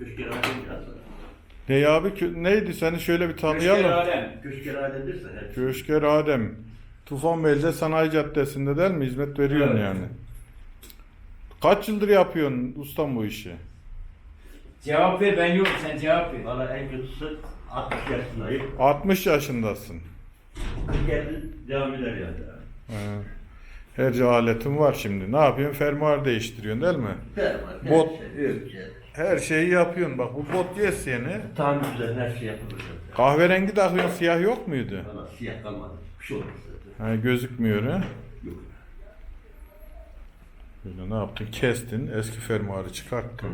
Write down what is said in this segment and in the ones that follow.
Köşker. Ne abi kö- neydi seni şöyle bir Köşker tanıyalım. alem. Köşker alemdirse hep. Köşker Adem. Tufanbeyli'de Sanayi Caddesi'nde değil mi? Hizmet veriyorsun Evet. yani. Kaç yıldır yapıyorsun ustam bu işi? Cevap ver ben yok sen cevap ver. Valla en kötüsü 60 yaşındayım. 60 yaşındasın. 40 geldi devam eder yani. He. Her aletin var şimdi. Ne yapıyorsun? Fermuar değiştiriyorsun değil mi? Ferman, Bot. her şey, ölçü. Her şeyi yapıyorsun. Bak bu bot yes yeni. Tamir üzerine her şey yapılır. Kahverengi takıyorsun siyah yok muydu? Valla siyah kalmadı. Bir şey olmaz zaten. Ha, gözükmüyor ha. Yok. Böyle ne yaptın? Kestin. Eski fermuarı çıkarttın.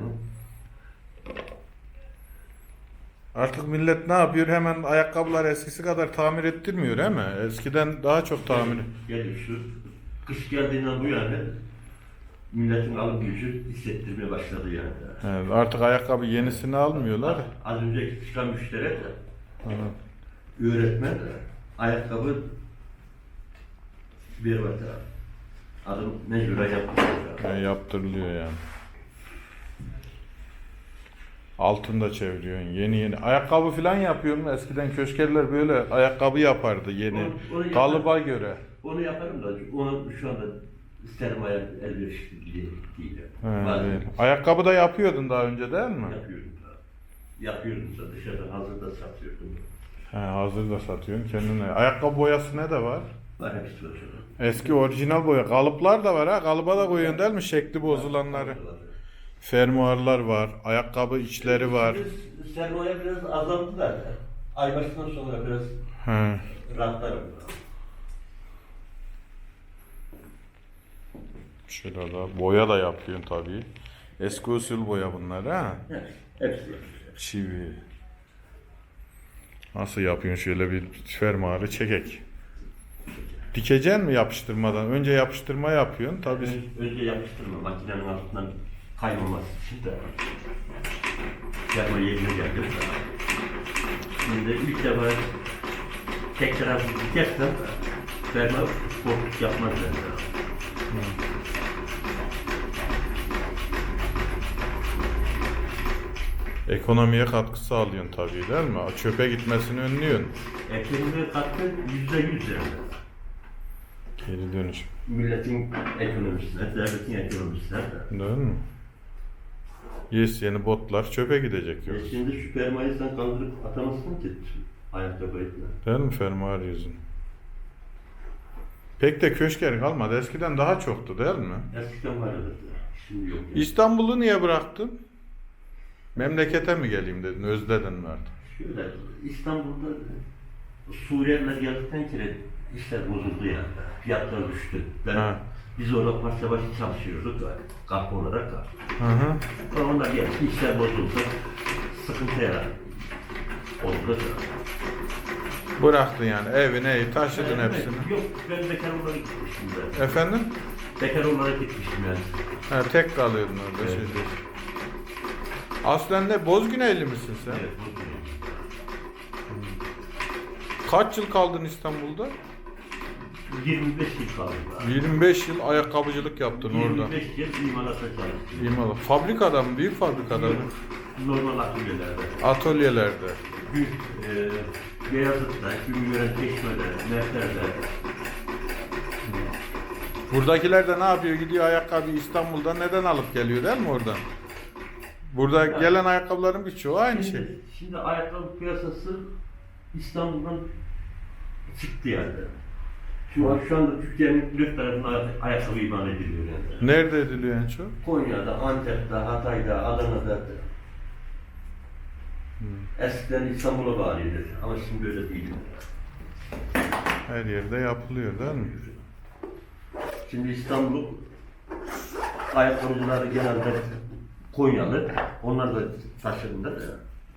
Artık millet ne yapıyor? Hemen ayakkabılar eskisi kadar tamir ettirmiyor değil mi? Eskiden daha çok tamir. Geliyor şu kış geldiğinden bu yana milletin alım gücü hissettirmeye başladı yani. He, artık ayakkabı yenisini almıyorlar. Az önce çıkan müşteri de Ha. öğretmen ayakkabı bir var Adım mecburen yapmış. Yani yaptırılıyor yani. Altında çeviriyorsun yeni yeni. Ayakkabı falan yapıyor mu? Eskiden köşkerler böyle ayakkabı yapardı yeni. Onu- onu Kalıba göre. Onu yaparım da onu şu anda sermaye elverişli değil. değil. Ayakkabı da yapıyordun daha önce değil mi? Yapıyorum da. Yapıyorum da dışarıdan hazır da satıyordum. He, hazır da satıyorsun kendine. Ayakkabı boyası ne de var? Var hepsi var. Eski orijinal boya. Kalıplar da var ha. Kalıba da koyuyorsun değil mi? Şekli bozulanları. Fermuarlar var. Ayakkabı içleri var. Şimdi sermaye biraz azaldı da ay başından sonra biraz He. rahatlarım. Şöyle da boya da yapıyorsun tabii. Eski usul boya bunlar ha. Evet, hepsi. Çivi. Nasıl yapıyorsun şöyle bir fermuarı çekek. Dikeceksin mi yapıştırmadan? Önce yapıştırma yapıyorsun tabii. Önce yapıştırma makinenin altından kaymaması için de sermaye yerine geldim. Şimdi ilk defa tek taraflı dikersem sermaye korkut yapmaz zaten. Ekonomiye katkı sağlıyorsun tabii değil mi? Çöpe gitmesini önlüyorsun. Ekonomiye katkı yüzde yüz yani. Geri dönüşüm. Milletin ekonomisine, devletin ekonomisine. Değil mi? Yes yeni botlar çöpe gidecek yok. E şimdi şu fermayı sen kaldırıp atamazsın ki ayakta koyup. Değil mi fermuar yüzün? Pek de köşker kalmadı. Eskiden daha çoktu değil mi? Eskiden vardı. Şimdi yok. Yani. İstanbul'u niye bıraktın? Memlekete mi geleyim dedin? Özledin mi artık? Şöyle İstanbul'da Suriyeliler geldikten kere işler bozuldu yani. Fiyatlar düştü. Ben, Ha. biz orada parça başı çalışıyorduk kapı olarak. Hı hı. Sonra onlar geldi, işler bozuldu. Sıkıntı yarattı. Oldu. Bıraktın yani evine ev taşıdın Evet, hepsini. Yok, ben bekar olarak gitmiştim ben. Efendim? Bekar olarak gitmiştim yani. Ha, tek kalıyordun orada Evet. şeyde. Aslen de Bozgüneyli misin sen? Evet. Kaç yıl kaldın İstanbul'da? 25 yıl kaldı. daha. 25 yıl ayakkabıcılık yaptın orada. 25 yıl imalatta çalıştım. İmalı. Fabrikada mı? Büyük fabrikada mı? Normal atölyelerde. Atölyelerde. Gül, e, Beyazıt'ta, Gülmüren Çeşme'de, Mertler'de. Buradakiler de ne yapıyor? Gidiyor ayakkabı İstanbul'dan neden alıp geliyor değil mi oradan? Burada Ya. gelen ayakkabıların birçoğu aynı şey. Şimdi, şimdi ayakkabı piyasası İstanbul'dan çıktı yani. Şu an şu anda Türkiye'nin dört tarafına ay- ayakkabı iman ediliyor yani. Nerede ediliyor en çok? Konya'da, Antep'te, Hatay'da, Adana'da. Eskiden İstanbul'a bağlıydı ama şimdi öyle değil. Her yerde yapılıyor değil mi? Şimdi İstanbul ayakkabıcıları genelde Konyalı. Onlar da taşırında da.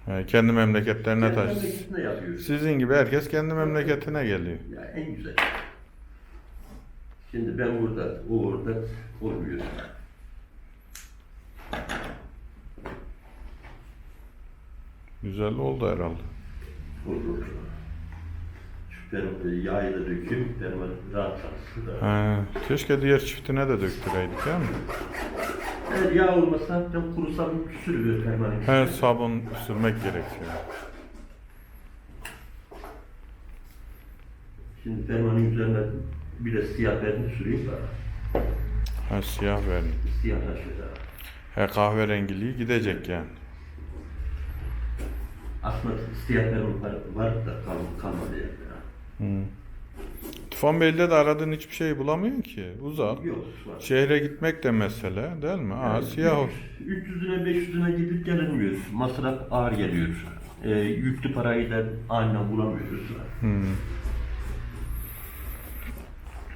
Ha, kendi memleketlerine Kendi taşısın. memleketine yapıyor. Sizin gibi herkes kendi memleketine geliyor. Ya en güzel. Şimdi ben burada, o orada olmuyor. Güzel oldu herhalde. Olur. Şu benim yağı da döküyorum, benim rahat çalışsın da. Ha, keşke diğer çiftine de döktüreydik değil mi? Eğer yağ olmasa hem kuru sabun sürüyor permanent. He sabun sürmek gerekiyor. Şimdi permanent üzerine bir de siyah verni süreyim da Ha siyah verin. siyahlaşıyor. He kahverengiliği gidecek yani. Aslında siyah verni var, var da kal, kalmadı yani. Hı. Tufan Bey'de de aradığın hiçbir şey bulamıyorsun ki. Uzak. Yok var. Şehre gitmek de mesele değil mi? Aa siyah olsun. 300'üne 500'üne gidip gelinmiyor. Masraf ağır geliyor. Ee, yüklü parayı da aniden bulamıyoruz. Hmm.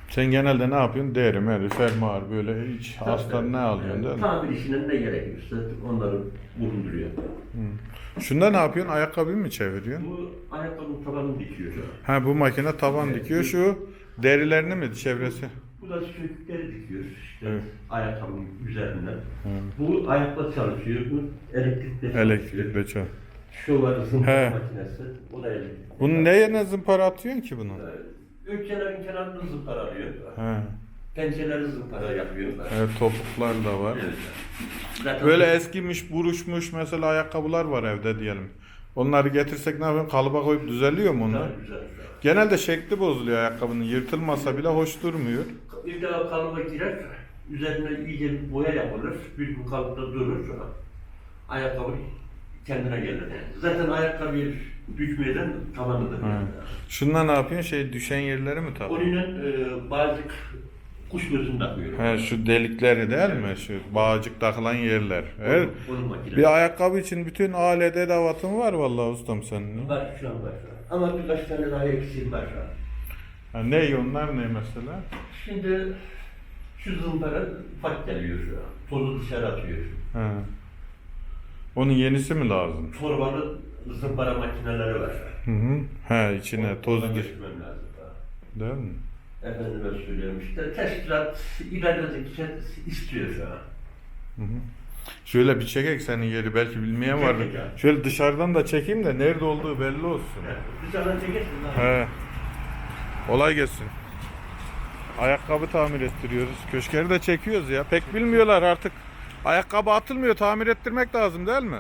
Sen genelde ne yapıyorsun? Deri, meri, fermuar böyle hiç hastan ne alıyorsun değil mi? Tamir işine ne gerekiyorsa onları bulunduruyor. Şunda ne yapıyorsun? Ayakkabıyı mı çeviriyorsun? Bu ayakkabının tabanını dikiyor. Ha bu makine taban dikiyor. Şu derilerini mi çevresi? Bu da sökükleri dikiyor işte Evet. ayakkabının üzerinden. Bu ayakla çalışıyor, bu elektrikle çalışıyor. Elektrikle çal. Şu var zımpara makinesi, o da elektrikli. Bunun ne yerine zımpara atıyorsun ki bunun? Ön kenarın kenarını zımpara alıyor. He. Pençeleri zımpara yapıyorlar. Evet topuklar da var. Evet. Zaten Böyle eskimiş, buruşmuş mesela ayakkabılar var evde diyelim. Onları getirsek ne yapıyorsun? Kalıba koyup düzeliyor mu onlar? Güzel, güzel. Genelde şekli bozuluyor ayakkabının. Yırtılmasa bile hoş durmuyor. Bir daha kalıba girer, üzerine iyice bir boya yapılır, bir gün kalıpta durur. Ayakkabı kendine gelir. Zaten ayakkabıyı düşmeden tavanıdır. Hı. Şundan ne yapıyorsun? Şey düşen yerleri mi takıyorsun? Onunla e, bazı kuş gözünü takıyorum. He, şu delikleri değil mi? Şu bağcık takılan yerler. Evet. Onun, onun makinesi. Bir ayakkabı için bütün alet edevatın var vallahi ustam senin. Var şu an var. Ama birkaç tane daha eksiğim var şu an. Ha, ne onlar ne mesela? Şimdi şu zımpara fark geliyor şu an. Tozu dışarı atıyor. He. Onun yenisi mi lazım? Torbalı zımpara makineleri var. Hı hı. He içine tozu Ondan gir. geçmem lazım. Değil mi? Efendime söylüyorum işte teşkilat ilerledikçe istiyor şu an. Hı hı. Şöyle bir çekek senin yeri belki bilmeyen var. Çekek ya. Şöyle dışarıdan da çekeyim de nerede olduğu belli olsun. Dışarıdan çekersin. ha. He. Olay gelsin. Ayakkabı tamir ettiriyoruz. Köşkleri de çekiyoruz ya. Pek bilmiyorlar artık. Ayakkabı atılmıyor. Tamir ettirmek lazım değil mi?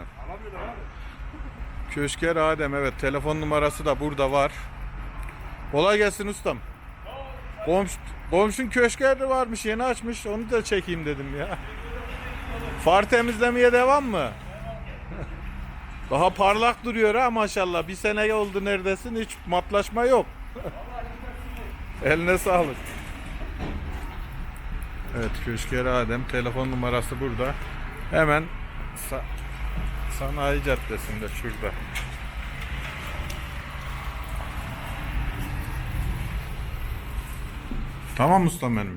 Köşker Adem evet. Telefon numarası da burada var. Kolay gelsin ustam. Komş, komşun köşkeri varmış yeni açmış. Onu da çekeyim dedim ya. Far temizlemeye devam mı? Daha parlak duruyor ha maşallah. Bir sene oldu neredesin hiç matlaşma yok. Eline sağlık. Evet Köşker Adem telefon numarası burada. Hemen Sa- Sanayi Caddesi'nde şurada. Tamam ustam. Tamam.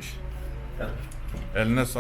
Eline sağlık.